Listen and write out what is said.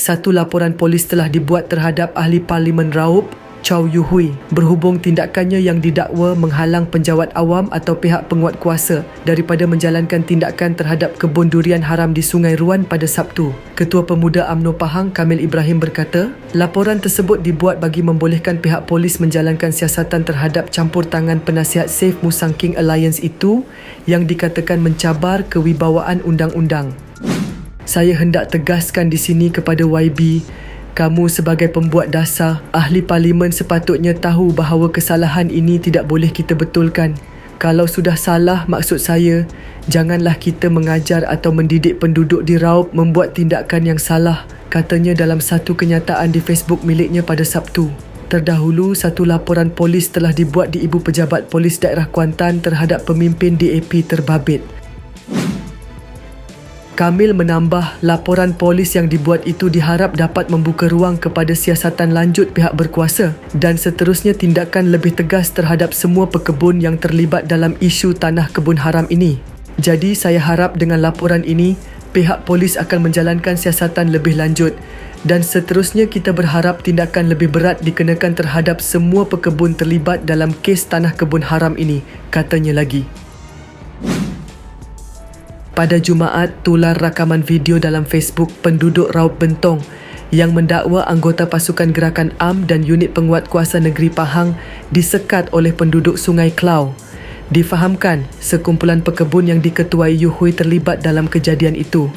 Satu laporan polis telah dibuat terhadap ahli parlimen Raup, Chow Yu Hui, berhubung tindakannya yang didakwa menghalang penjawat awam atau pihak penguat kuasa daripada menjalankan tindakan terhadap kebun durian haram di Sungai Ruan pada Sabtu. Ketua Pemuda AMNO Pahang Kamil Ibrahim berkata, laporan tersebut dibuat bagi membolehkan pihak polis menjalankan siasatan terhadap campur tangan penasihat Safe Musang King Alliance itu yang dikatakan mencabar kewibawaan undang-undang. Saya hendak tegaskan di sini kepada YB, kamu sebagai pembuat dasar, ahli parlimen sepatutnya tahu bahawa kesalahan ini tidak boleh kita betulkan. Kalau sudah salah maksud saya, janganlah kita mengajar atau mendidik penduduk di Raup membuat tindakan yang salah, katanya dalam satu kenyataan di Facebook miliknya pada Sabtu. Terdahulu, satu laporan polis telah dibuat di Ibu Pejabat Polis Daerah Kuantan terhadap pemimpin DAP terbabit. Kamil menambah laporan polis yang dibuat itu diharap dapat membuka ruang kepada siasatan lanjut pihak berkuasa dan seterusnya tindakan lebih tegas terhadap semua pekebun yang terlibat dalam isu tanah kebun haram ini. Jadi saya harap dengan laporan ini pihak polis akan menjalankan siasatan lebih lanjut dan seterusnya kita berharap tindakan lebih berat dikenakan terhadap semua pekebun terlibat dalam kes tanah kebun haram ini, katanya lagi. Pada Jumaat, tular rakaman video dalam Facebook penduduk Raup Bentong yang mendakwa anggota pasukan gerakan AM dan unit penguat kuasa negeri Pahang disekat oleh penduduk Sungai Klau. Difahamkan, sekumpulan pekebun yang diketuai Yuhui terlibat dalam kejadian itu.